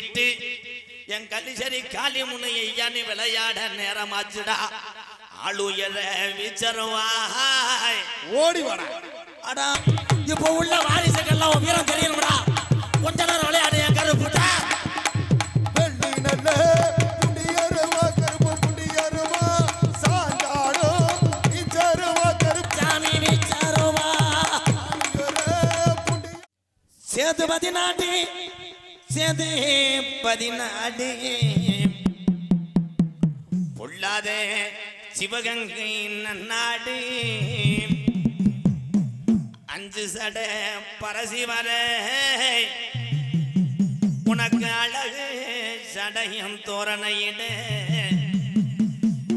இட்டு என் கல்லிசரி காளி முனையை ஐயானி விளையாட நேரமாச்சுடா. ஆளுயர விச்சருவாய். ஓடி வாடா. அடா இப்போ உள்ள வாரிசுகள்லாம் உன் வீரம் தெரியணும்டா. கொஞ்ச நேரம் விளையாடு என் கருப்புட்டா வெள்ளி நல்ல சேதே பதினாடு. பொல்லாத சிவகங்கை நன்னாடு. அஞ்சு சட பரசிவர உனக்கு அழகு சடையும் தோரணையிட.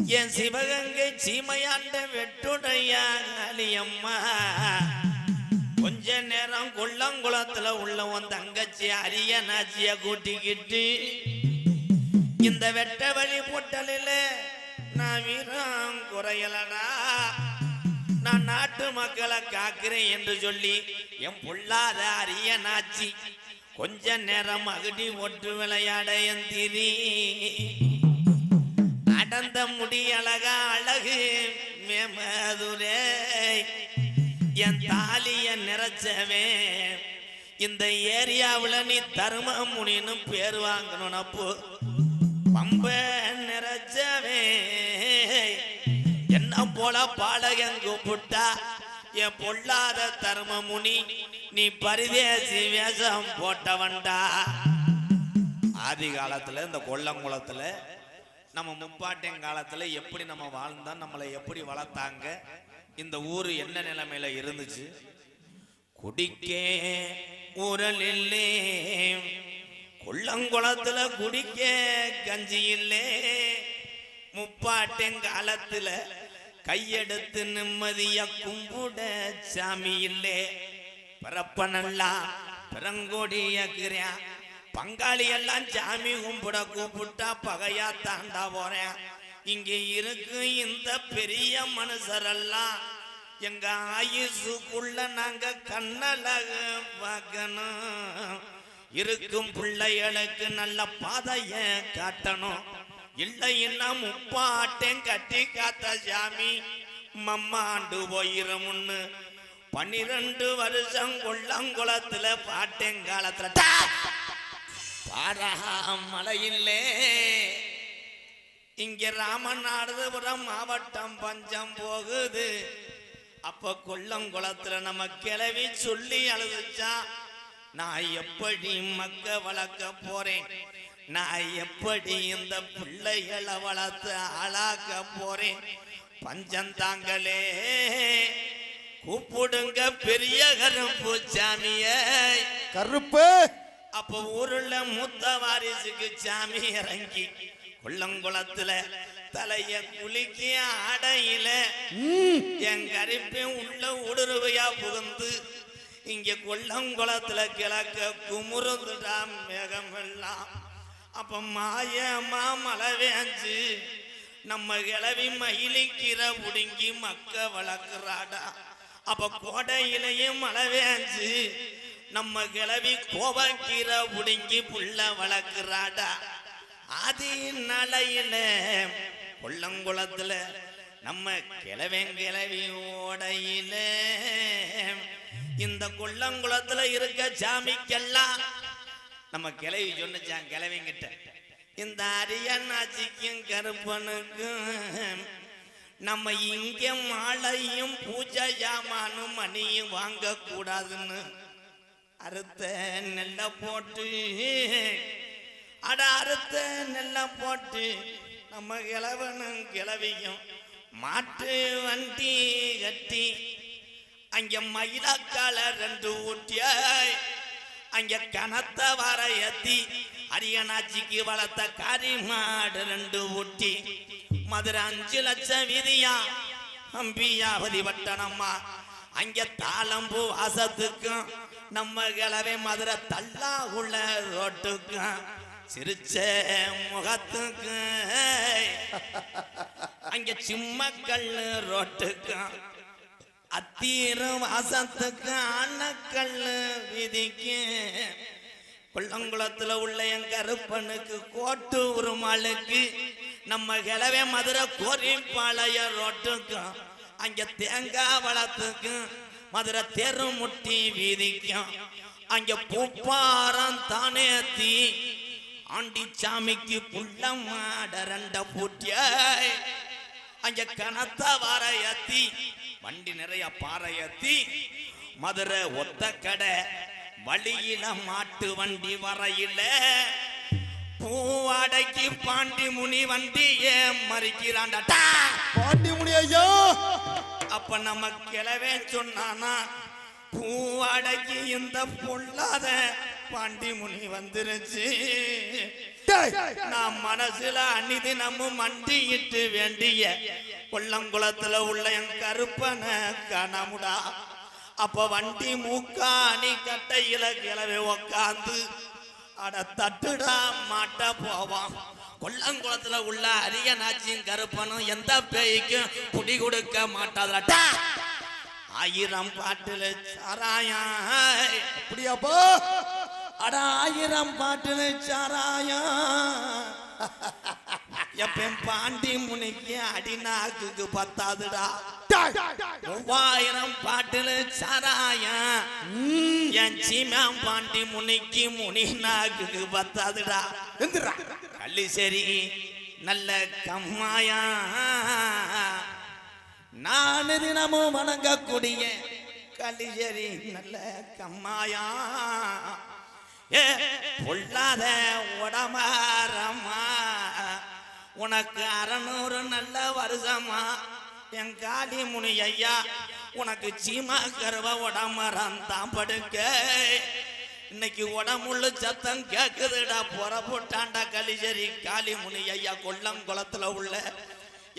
என் சிவகங்கை சீமையாண்ட வெட்டுடையா அலியம்மா பெருங்குளத்துல உள்ள உன் தங்கச்சி அரிய நாச்சிய கூட்டிக்கிட்டு இந்த வெட்ட வழி பொட்டலில நான் வீரம் குறையலடா. நான் நாட்டு மக்களை காக்கிறேன் என்று சொல்லி என் பொல்லாத அரிய நாச்சி கொஞ்ச நேரம் அகடி ஒட்டு விளையாட என் திரி. அடந்த முடி அழகா அழகு மேமதுரே என் தாலிய நிறைச்சவே இந்த ஏரியாவில் நீ தரும முனின்னு பேர் வாங்கணும் அப்போ பம்ப நிறைச்சவே. என்ன போல பாடகன் கூப்பிட்டா? என் பொல்லாத தரும முனி நீ பரிதேசி வேஷம் போட்டவன்டா. ஆதி காலத்தில் இந்த கொல்லங்குளத்தில் நம்ம முப்பாட்டின் காலத்தில் எப்படி நம்ம வாழ்ந்தோம் நம்மளை எப்படி வளர்த்தாங்க இந்த ஊர் என்ன நிலைமையில இருந்துச்சு? குடிக்கே ஊரல் இல்லே கொல்லங்குளத்துல குடிக்க கஞ்சி இல்லே முப்பாட்டெங்காலத்துல கையெடுத்து நிம்மதிய கும்பிட சாமி இல்லே பிறப்பனல்லா பிறங்கோடியாக்குறேன் பங்காளி எல்லாம் சாமி கும்பிட கூப்பிட்டா பகையா தாண்டா போறேன். இங்க இருக்கு இந்த பெரிய மனுஷரெல்லாம். எங்க ஆயுசுக்குள்ள நாங்க கண்ணழக பார்க்கணும். இருக்கும் பிள்ளைகளுக்கு நல்ல பாதைய காட்டணும். இல்லைன்னா முப்பாட்டேன் கட்டி காத்த சாமி மம்மாண்டு போயிருமுன்னு பன்னிரண்டு வருஷம் கொள்ளங்குளத்துல பாட்டெங்காலத்துல டா! பாடா மலையில்லே இங்க ராமநாதபுரம் மாவட்டம் பஞ்சம் போகுது. அப்ப கொல்லங்குளத்துல நம்ம கிளவி சொல்லி அழுதுச்சா? நான் எப்படி மக்க வளர்க்க போறேன்? நான் எப்படி இந்த பிள்ளைகளை வளர்த்து ஆளாக்க போறேன்? பஞ்சம் தாங்களே கூப்பிடுங்க பெரிய கருப்பு சாமியை. கருப்பு. அப்ப ஊருல மூத்த வாரிசுக்கு சாமி இறங்கி கொல்லங்குளத்துல தலைய குளிக்க ஆடையில என் கருப்பையும் உள்ள ஊடுருவையா புகுந்து இங்க கொல்லங்குளத்துல கிழக்க குமுறுந்துடாம் மேகம் எல்லாம் அப்ப மாயமா மழை வேஞ்சு நம்ம கிளவி மயிலிக்கிற உடுங்கி மக்க வளர்க்குறாடா. அப்ப கோடையிலேயே மழை வேஞ்சு நம்ம கிளவி கோவக்கீரை உடுங்கி புள்ள வளர்க்குறாடா. ஆதி நலையில கொல்லங்குளத்துல நம்ம கிழவன் கிளவி ஓடையில இந்த கொல்லங்குளத்துல இருக்க சாமிக்கெல்லாம் நம்ம கிளவி சொன்னச்சான் கிளவிங்கிட்ட இந்த அரியண்ணாச்சிக்கும் கருப்பனுக்கும் நம்ம இங்க மாலையும் பூஜை ஜாமானும் மணியும் வாங்க கூடாதுன்னு அறுத்த நெல்லை போட்டு அட அறுத்த நெல்லை போட்டு நம்ம கிழவனும் கிளவியும் மாட்டு வண்டி கட்டி அங்க மயிலாக்கால ரெண்டு ஊட்டியாய். அங்க கனத்த வர ஏத்தி அரியனாச்சிக்கு வளர்த்த கறி மாடு ரெண்டு ஊட்டி. மதுரை அஞ்சு லட்சம் விதியா அம்பியாவதி வட்டனம்மா அங்க தாளம்பூ வாசத்துக்கும் நம்ம கிளவை மதுரை தள்ளா உள்ள ரோட்டுக்கும். சிரிச்ச முகத்துக்கும் அங்க சிம்மக்கல் ரோட்டுக்கும் அத்தீரும் வாசத்துக்கு அணக்கல் விதிக்கு. கொல்லங்குளத்துல உள்ள என் கருப்பனுக்கு கோட்டு உருமாளுக்கு நம்ம கிழவே மதுரை கோரிப்பாளைய ரோட்டுக்கும் அங்க தேங்காய் வளத்துக்கும் மதுரை தெருமுட்டி வீதிக்கும் அங்க பூப்பாரம் தானே தீ. ஆண்டி சாமிக்கு புள்ள மாட ரெண்ட பூட்டியாய் அங்க கனத்த வாரையத்தி வண்டி நிறைய பாறையத்தி மதுரை ஒத்த கடை வழியில மாட்டு வண்டி வரையில. பூவாடைக்கு பாண்டி முனி வண்டி ஏன் மறிக்கிறான்டா? பாண்டிமுனி ஐயா அப்ப நம்ம கிளவே சொன்னானா பூவாடைக்கு இந்த பொல்லாத பாண்டி முனி வந்துருச்சு. நான் மனசுல அந்நிதி நம்ம மண்டியிட்டு வேண்டிய கொல்லங்குளத்துல உள்ள என் கருப்பனை கனமுடா. அப்ப வண்டி மூக்காணி கட்டையில கிளவி உக்காந்து அட தட்டுடா மாட்ட போவான். கொல்லங்குளத்துல உள்ள அரியநாச்சியும் கருப்பனும் எந்த பேய்க்கும் குடி கொடுக்க மாட்டாதடா. ஆயிரம் பாட்டுல சாராயம். அப்படியாப்பா? அட ஆயிரம் பாட்டுல சாராயம் பாண்டி முனிக்கு அடிநாக்குக்கு பத்தாதுடா. மூவாயிரம் பாட்டுல சாராயம் என் சீமாம் பாண்டி முனிக்கு முனி நாக்குக்கு பத்தாதுடா. எந்திரா. கள்ளி சரி நல்ல கம்மாயா. நான் தினமும் வணங்கக்கூடிய கள்ளிசரி நல்ல கம்மாயா. ஏ பொல்லாத உடமாரம்மா. உனக்கு அறநூறு நல்ல வருஷமா என் காளி முனி ஐயா உனக்கு சீமா கருவ உடமரம் தான் படுக்க. இன்னைக்கு உடம்புள்ள சத்தம் கேக்குதுடா புறப்பட்டாண்டா கலிஜரி. காளி முனி ஐயா கொல்லங்குளத்துல உள்ள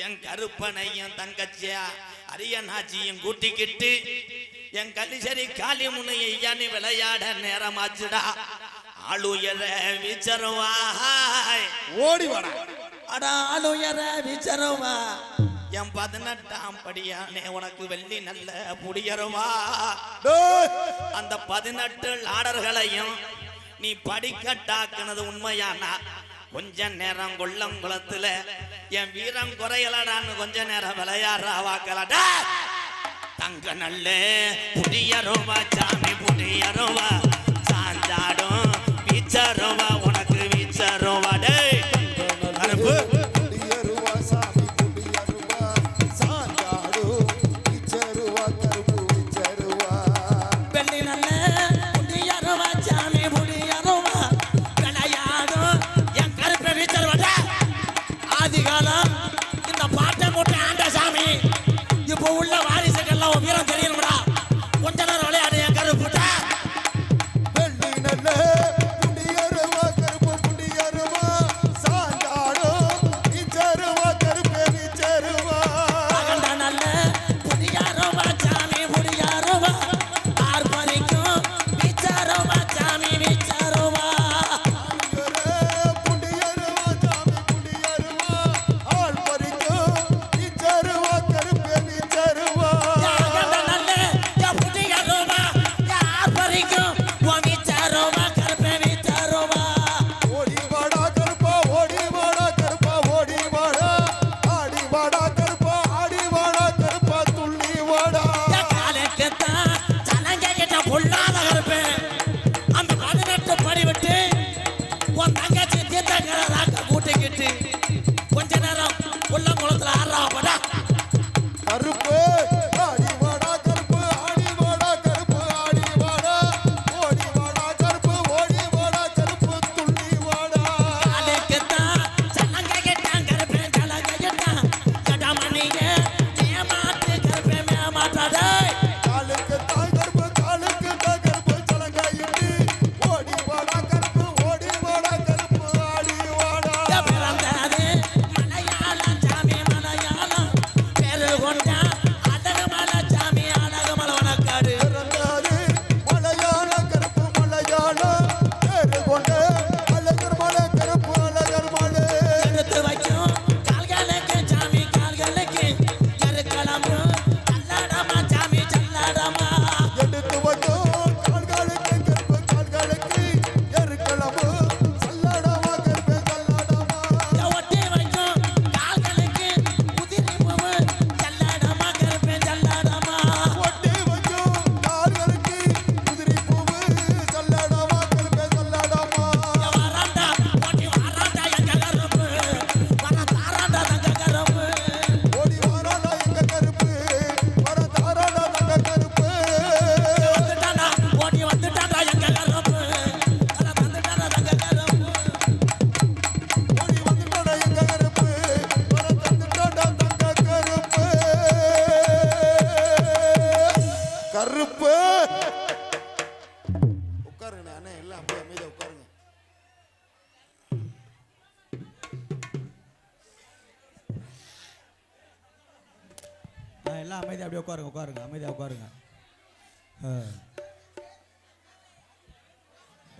என் கருப்பனையும் தங்கச்சியா அரியநாச்சியும் கூட்டிக்கிட்டு என் கலிசரி காளி முனி ஐயா நீ விளையாட நேரமாச்சுடா. ஆளுயர விச்சருவாய். ஓடி வாடா. அட ஆளுயர விச்சருவா. என் பதினெட்டாம் படியானே உனக்கு வெள்ளி நல்ல புடியருவா. டேய், அந்த பதினெட்டு லாடர்களையும் நீ படிக்கட்டாக்குனது உண்மையானா? கொஞ்ச நேரம் கொல்லங்குளத்துல என் வீரம் குறையலடான்னு கொஞ்ச நேரம் விளையாடுறா வாக்கலடா. தங்க நல்ல புதிய புடியருவா சாமி புதிய சாஞ்சாடும் சாந்தாடும் உனக்கு வீச்சருவா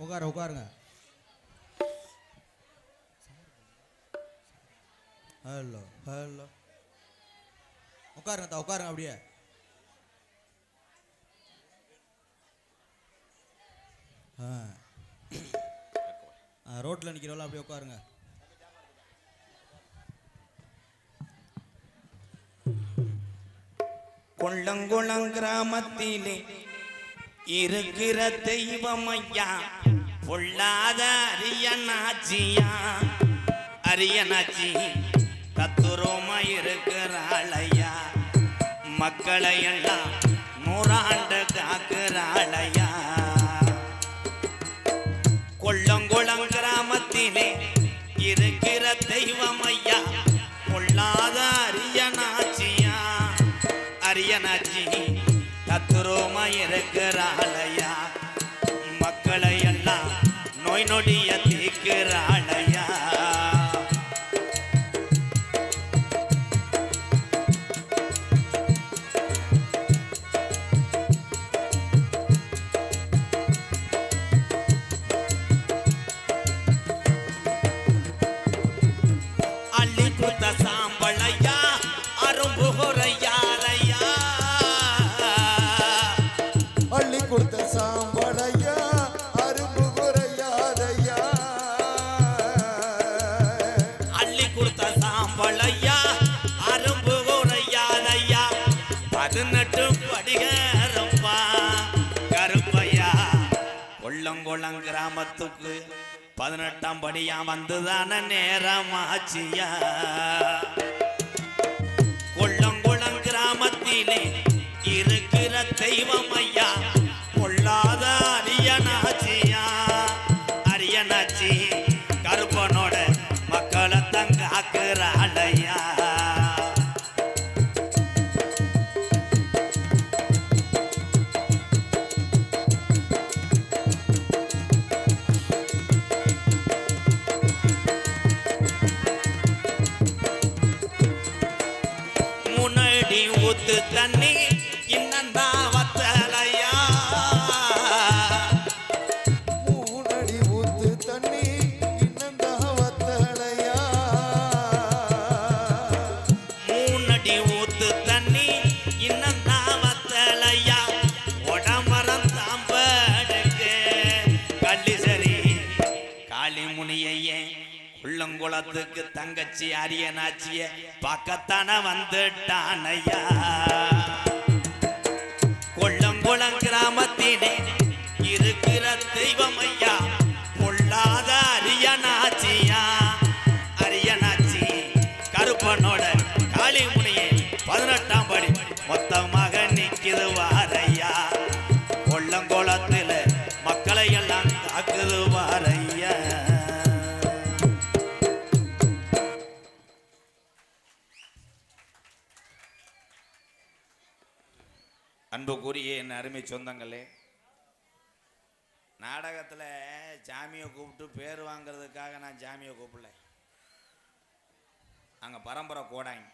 உட்கார உட்காருங்க. ஹலோ ஹலோ உட்காருங்க தா உட்காருங்க அப்படியே. ஆ. ஆ ரோட்டில் நிற்கிறவள அப்படியே உட்காருங்க. கொள்ளங்குளம் கிராமத்திலே இருக்கிற தெய்வம் ஐயா பொல்லாத அரியனாச்சியா அரியனாச்சி தத்துரோமா இருக்கிறாள் ஐயா மக்களை எல்லாம் நூறாண்டு காக்கிறாளையா? கொள்ளங்குளம் கிராமத்திலே இருக்கிற தெய்வம் ஐயா பொல்லாத அரியனாச்சியா அரியனாச்சி தத்துரோமா இருக்கிறாளையா? மக்களை எல்லாம் நோய் நொடிய தீக்கிறாளையா குளம் கிராமத்துக்கு பதினெட்டாம் படியா வந்துதான நேரம் ஆச்சியா கொள்ளங்குளம் கிராமத்திலே இருக்கிற தெய்வம் ஐயா கொள்ளாத அரியனாச்சியா? அரியனாச்சி கருப்பனோட மக்களை தங்காக்குறாளையா முன்னாடி உள்ளங்குளத்துக்கு தங்கச்சி அரியனாச்சிய பக்கத்தான வந்துட்டானையா? கொள்ளங்குளம் கிராமத்தினே இருக்கிற தெய்வம் ஐயா பொல்லாத என் அருமை சொந்தங்களே நாடகத்தில் சாமியை கூப்பிட்டு பேர் வாங்குறதுக்காக நான் சாமியை கூப்பிடல. அங்கே பரம்பரை கோடாங்கி.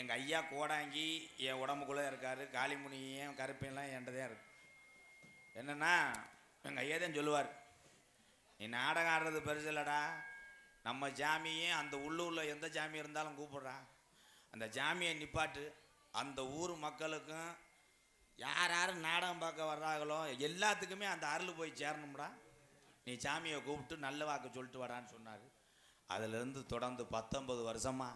எங்கள் ஐயா கோடாங்கி என் உடம்புக்குள்ளே இருக்கார் காளிமுனியும் கருப்பையெல்லாம் என்கிட்ட தான் இருக்கு. என்னென்னா எங்கள் ஐயா தான் சொல்லுவார் நீ நாடகம் ஆடுறது பெருசு இல்லைடா. நம்ம ஜாமியும் அந்த உள்ளூரில் எந்த ஜாமி இருந்தாலும் கூப்பிட்றா. அந்த ஜாமியை நிப்பாட்டு. அந்த ஊர் மக்களுக்கும் யார் யார் நாடகம் பார்க்க வர்றாங்களோ எல்லாத்துக்குமே அந்த அருள் போய் சேரணும்டா. நீ சாமியை கூப்பிட்டு நல்ல வாக்கு சொல்லிட்டு வரான்னு சொன்னார். அதிலிருந்து தொடர்ந்து பத்தொன்பது வருஷமா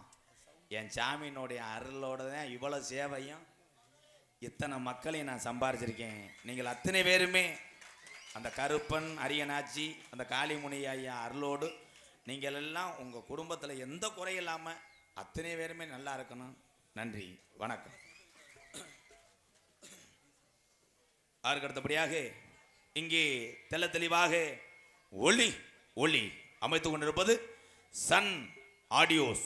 என் சாமியினுடைய அருளோட தான் இவ்வளோ சேவையும் இத்தனை மக்களையும் நான் சம்பாரிச்சிருக்கேன். நீங்கள் அத்தனை பேருமே அந்த கருப்பன் அரியனாச்சி அந்த காளிமுனி ஐயா அருளோடு நீங்கள் எல்லாம் உங்கள் குடும்பத்தில் எந்த குறையும் இல்லாமல் அத்தனை பேருமே நல்லா இருக்கணும். நன்றி. வணக்கம். அதற்கு அடுத்தபடியாக இங்கே தெள்ள தெளிவாக ஒளி ஒளி அமைத்துக் கொண்டிருப்பது சன் ஆடியோஸ்.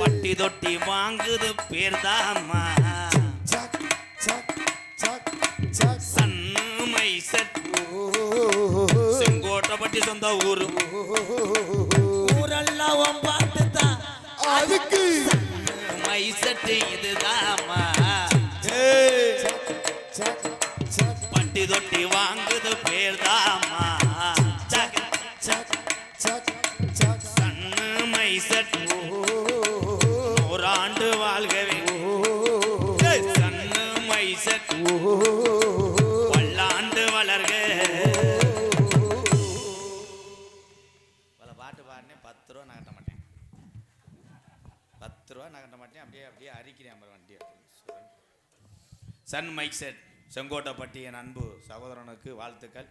பட்டி தொட்டி வாங்குது பேர்தாமா சக் சக் சக் சக். சன்மை செட். செங்கோட்டை பட்டி சொந்த ஊரு. ஓ அதுக்கு மை செட்டு சக் சக் பட்டி தொட்டி வாங்குது பேர்தாம்மா. பத்து ரூபா நகட்ட மாட்டேன் அப்படியே அப்படியே அரிக்கிறேன் அப்புறம் வண்டியை. சன் மைக் செட் செங்கோட்டைப்பட்டி என் அன்பு சகோதரனுக்கு வாழ்த்துக்கள்.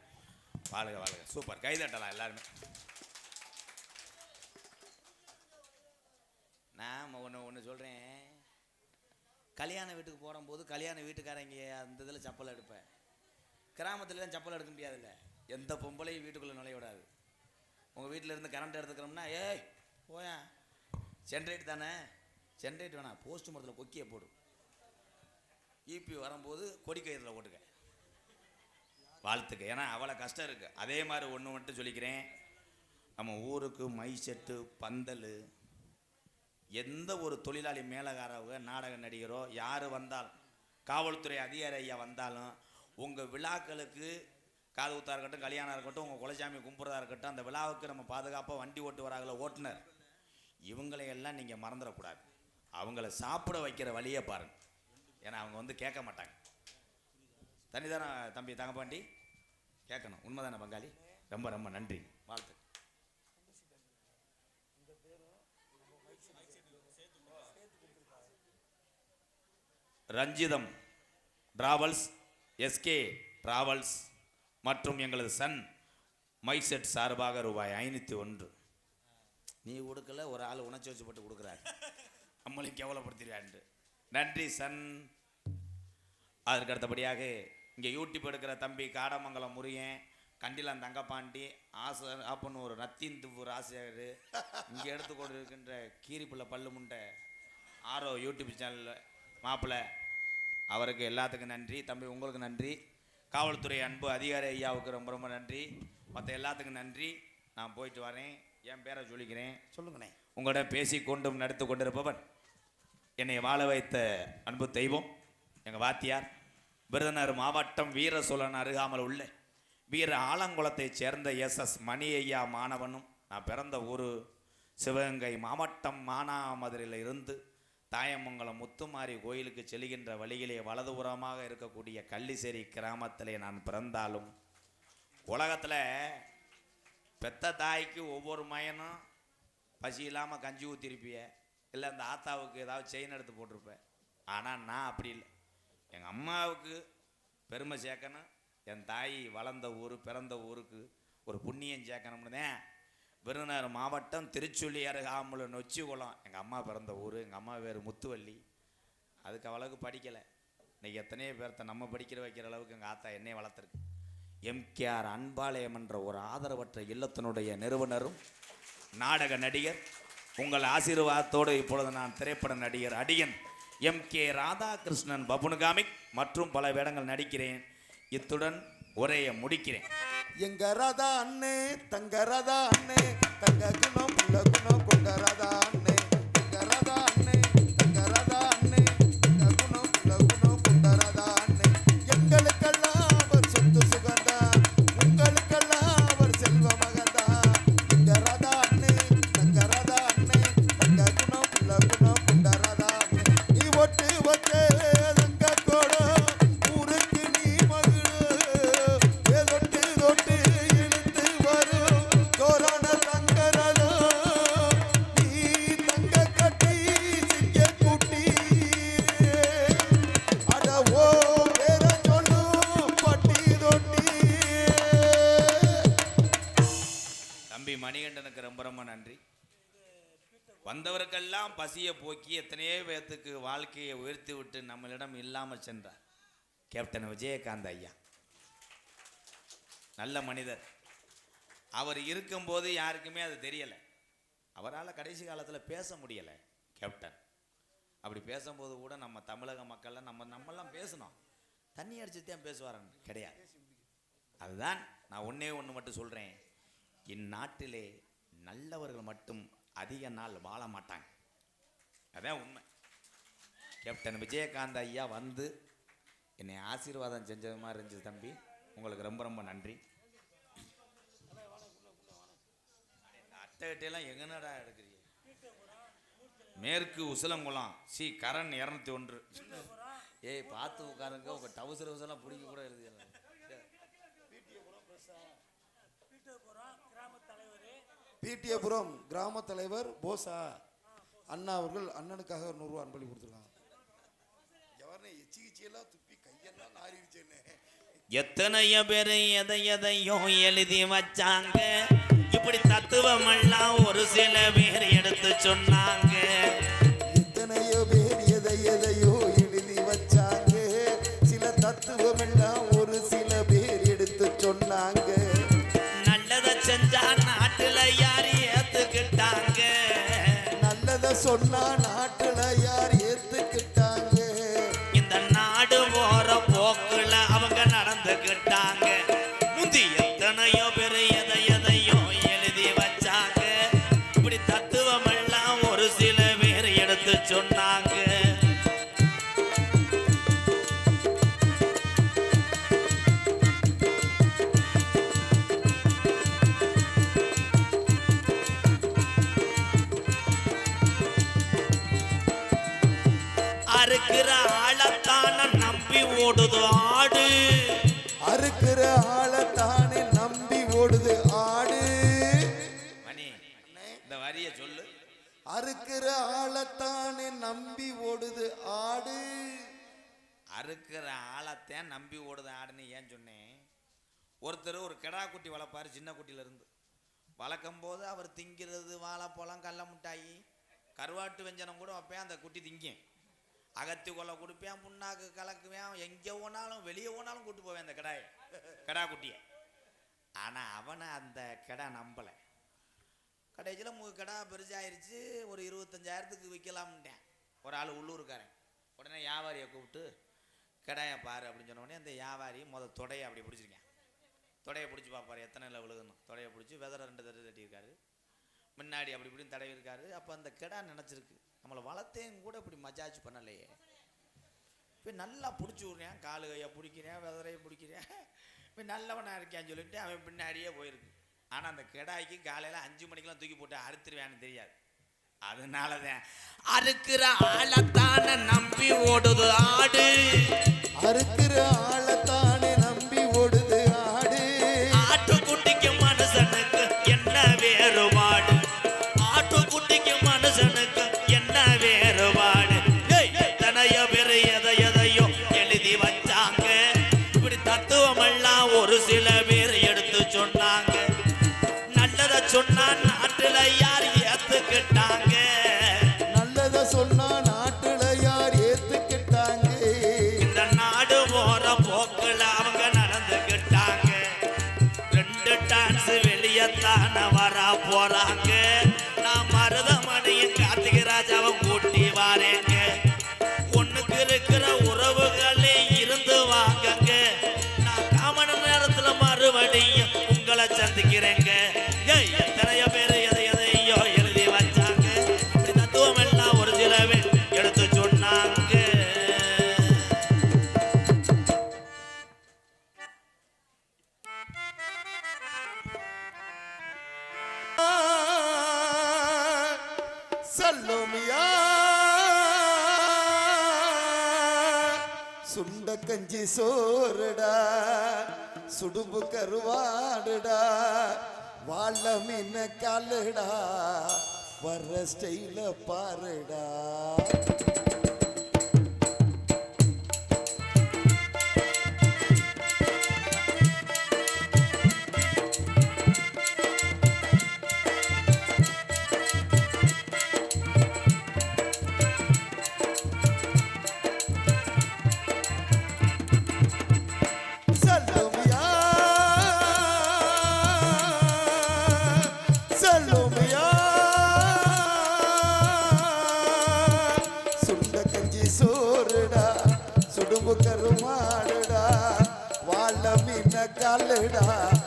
வாழ்க வாழ்க. சூப்பர். கைதட்டலாம் எல்லாருமே. நான் ஒன்று ஒன்று சொல்கிறேன் கல்யாண வீட்டுக்கு போகும்போது கல்யாண வீட்டுக்காரங்க அந்த இதில் செப்பல் எடுப்பேன். கிராமத்துலலாம் செப்பல் எடுக்க முடியாதுல்ல. எந்த பொம்பளையும் வீட்டுக்குள்ளே நுழைய விடாது. உங்கள் வீட்டில் இருந்து கரண்ட் எடுத்துக்கிறோம்னா ஏய் போயா. ஜென்ரேட் தானே? ஜென்ரேட் வேணாம். போஸ்ட் மரத்தில் கொக்கியை போடு. இபி வரும்போது கொடி கயிறில் ஓட்டுக்க வாழ்த்துக்க. ஏன்னா அவ்வளோ கஷ்டம் இருக்குது அதே மாதிரி ஒன்று மட்டும் சொல்லிக்கிறேன். நம்ம ஊருக்கு மை செட்டு பந்தல் எந்த ஒரு தொழிலாளி மேலகாரவங்க நாடக நடிகரோ யார் வந்தால் காவல்துறை அதிகாரி ஐயா வந்தாலும் உங்கள் விழாக்களுக்கு காது ஊத்தா இருக்கட்டும் கல்யாணம் இருக்கட்டும் உங்கள் குலசாமி கும்பிட்றதா இருக்கட்டும் அந்த விழாவுக்கு நம்ம பாதுகாப்பாக வண்டி ஓட்டு வராங்கள ஓட்டுனர். இவங்களையெல்லாம் நீங்கள் மறந்துடக்கூடாது. அவங்கள சாப்பிட வைக்கிற வழியை பாருங்கள் ஏன்னா அவங்க வந்து கேட்க மாட்டாங்க. தனிதானே தம்பி தங்கப்பாண்டி? கேட்கணும். உண்மைதானே பங்காளி? ரொம்ப ரொம்ப நன்றி. வாழ்த்து. ரஞ்சிதம் டிராவல்ஸ் எஸ்கே டிராவல்ஸ் மற்றும் எங்களது சன் மைசெட் சார்பாக ரூபாய் ஐநூற்றி ஒன்று. நீ கொடுக்கல ஒரு ஆள் உணர்ச்சி வச்சு போட்டு கொடுக்குறாரு. நம்மளையும் கேவலப்படுத்திடுறான்ட்டு நன்றி சன். அதற்கு அடுத்தபடியாக இங்கே யூடியூப் எடுக்கிற தம்பி காடமங்கலம் முருகன் கண்டிலம் தங்கப்பாண்டி ஆசை ஆப்பன்னு ஒரு நத்தின் துப்பு ஆசிரியர் இங்கே எடுத்து கொண்டு இருக்கின்ற கீரிப்புள்ள பல்லு முண்டை ஆரோ யூடியூப் சேனலில் மாப்பிள்ளை அவருக்கு எல்லாத்துக்கும் நன்றி. தம்பி உங்களுக்கு நன்றி. காவல்துறை அன்பு அதிகாரி ஐயாவுக்கு ரொம்ப ரொம்ப நன்றி. மற்ற எல்லாத்துக்கும் நன்றி. நான் போயிட்டு வரேன். என் பேரை சொல்லிக்கிறேன். சொல்லுங்கண்ணே. உங்களோட பேசி கொண்டும் நடத்து கொண்டிருப்பவன் என்னை வாழ வைத்த அன்பு தெய்வம் எங்கள் வாத்தியார் விருதுநகர் மாவட்டம் வீர சோழன் அருகாமல் உள்ள வீர ஆலங்குளத்தைச் சேர்ந்த எஸ் எஸ் மணி ஐயா மாணவனும் நான் பிறந்த ஊர் சிவகங்கை மாவட்டம் மானாமதுரையில் இருந்து தாயமங்கலம் முத்துமாரி கோயிலுக்கு செல்கின்ற வழியிலே வலதுபுறமாக இருக்கக்கூடிய கள்ளிசேரி கிராமத்திலே நான் பிறந்தாலும் உலகத்தில் பெத்த தாய்க்கு ஒவ்வொரு மயனும் பசி இல்லாமல் கஞ்சி ஊற்றிருப்பிய இல்லை அந்த ஆத்தாவுக்கு ஏதாவது செயின் எடுத்து போட்டிருப்பேன். ஆனால் நான் அப்படி இல்லை. எங்கள் அம்மாவுக்கு பெருமை சேர்க்கணும். என் தாய் வளர்ந்த ஊர் பிறந்த ஊருக்கு ஒரு புண்ணியம் சேர்க்கணும்னு தான். விருதுநகர் மாவட்டம் திருச்சுழி அருகாமல் நொச்சிகுளம். எங்கள் அம்மா பிறந்த ஊர் எங்கள் அம்மா பேர் முத்துவள்ளி. அதுக்கு அவ்வளவுக்கு படிக்கலை. இன்றைக்கி எத்தனையோ பேர்த்த நம்ம படிக்கிற வைக்கிற அளவுக்கு எங்கள் ஆத்தா என்னையே வளர்த்துருக்கு. எம்கேஆர் அன்பாலயம் என்ற ஒரு ஆதரவற்ற இல்லத்தினுடைய நிறுவனரும் நாடக நடிகர் உங்கள் ஆசீர்வாதத்தோடு இப்பொழுது நான் திரைப்பட நடிகர் அடியன் எம் கே ராதாகிருஷ்ணன் பபுனுகாமிக் மற்றும் பல வேடங்கள் நடிக்கிறேன். இத்துடன் உரையை முடிக்கிறேன். எங்க ராதா அண்ணே தங்க ராதா அண்ணே தங்க குணம் புள்ள குணம் கொண்ட ராதா அவர்களுக்கெல்லாம் பசியை போக்கி எத்தனையோ பேர்த்துக்கு வாழ்க்கையை உயர்த்தி விட்டு நம்மளிடம் இல்லாமல் சென்றார். கேப்டன் விஜயகாந்த் ஐயா. நல்ல மனிதர். அவர் இருக்கும்போது யாருக்குமே அது தெரியலை. அவரால் கடைசி காலத்தில் பேச முடியலை கேப்டன் அப்படி பேசும்போது கூட நம்ம தமிழக மக்கள்லாம் நம்ம நம்மெல்லாம் பேசணும். தண்ணி அடிச்சு தான் பேசுவாரன் கிடையாது. அதுதான் நான் ஒன்றே ஒன்று மட்டும் சொல்கிறேன் இந்நாட்டிலே நல்லவர்கள் மட்டும் அதிக நாள் வாழ மாட்டாங்க அதான் உண்மை. கேப்டன் விஜயகாந்த் ஐயா வந்து என்னை ஆசீர்வாதம் செஞ்சது மாதிரி இருந்துச்சு தம்பி. உங்களுக்கு ரொம்ப ரொம்ப நன்றி. அட்டைகிட்டையெல்லாம் எங்கன்னடா எடுக்கிறீங்க? மேற்கு உசலங்குளம் சி கரண் இரநூத்தி ஒன்று. ஏய் பார்த்து உட்காருங்க. உங்கள் டவுசர் உசலாம் பிடிக்க கூட எழுதி பிடிஏபுரம் கிராம தலைவர் போசா. அண்ணா அவர்கள் அண்ணனுக்காக ஒரு நூறுரூவா அன்பளி கொடுத்துருக்காங்க. எவரனே எச்சி கிச்சியெல்லாம் துப்பி கையெல்லாம் நாரிடுச்சேன்னு எத்தனையோ பேர் எதை எதையும் எழுதி வச்சாங்க. இப்படி தத்துவமெல்லாம் ஒரு சில பேர் எடுத்து சொன்னாங்க. எத்தனையோ பேர் எதை எதையோ எழுதி வச்சாங்க. சில தத்துவம் எல்லாம் சொன்னானா? அறுக்கிற ஆளத்தேன் நம்பி ஓடுது ஆடுன்னு ஏன் சொன்னேன்? ஒருத்தர் ஒரு கிடா குட்டி வளர்ப்பாரு சின்ன குட்டியிலேருந்து வளர்க்கும் போது அவர் திங்கிறது வாழைப்பழம் கடல மிட்டாயி கருவாட்டு வெஞ்சனம் கூட வைப்பேன் அந்த குட்டி திங்கும். அகத்தி கொலை கொடுப்பேன் புண்ணாக்கு கலக்குவேன் எங்கே போனாலும் வெளியே போனாலும் கூட்டு போவேன் அந்த கடாயை. கிடா குட்டியை. ஆனால் அவனை அந்த கிடா நம்பலை. கடைசியில் மு கடா பெருசாயிருச்சு ஒரு இருபத்தஞ்சாயிரத்துக்கு விற்கலாம்ட்டேன். ஒரு ஆள் உள்ளூர்காரன். உடனே வியாபாரியை கூப்பிட்டு கடாயை பாரு அப்படின்னு சொன்ன உடனே அந்த வியாபாரி முத தொடையை அப்படி பிடிச்சிருக்கேன். தொடையை பிடிச்சி பார்ப்பாரு எத்தனை இல்லை விழுகணும் தொடையை பிடிச்சி வெதரை ரெண்டு தடவை தட்டியிருக்காரு. முன்னாடி அப்படி இப்படின்னு தடவி இருக்காரு அப்போ அந்த கிடா நினச்சிருக்கு. நம்மளை வளர்த்தையும் கூட இப்படி மஜாஜ் பண்ணலையே. இப்போ நல்லா பிடிச்சி விட்றேன் காலு கையை பிடிக்கிறேன் வெதரையை பிடிக்கிறேன். இப்போ நல்லவனாக இருக்கேன்னு சொல்லிட்டு அவன் பின்னாடியே போயிருக்கு. ஆனால் அந்த கிடாய்க்கு காலையில் அஞ்சு மணிக்கெல்லாம் தூக்கி போட்டு அறுத்துருவேன்னு தெரியாது. அதனால தான் அறுக்கிற ஆளத்தான நம்பி ஓடுது ஆடு. அறுக்கிற சுடுபு கருவாடுடா. வாழ மீன காலுடா. வர்ற ஸ்டைல பாருடா. மீன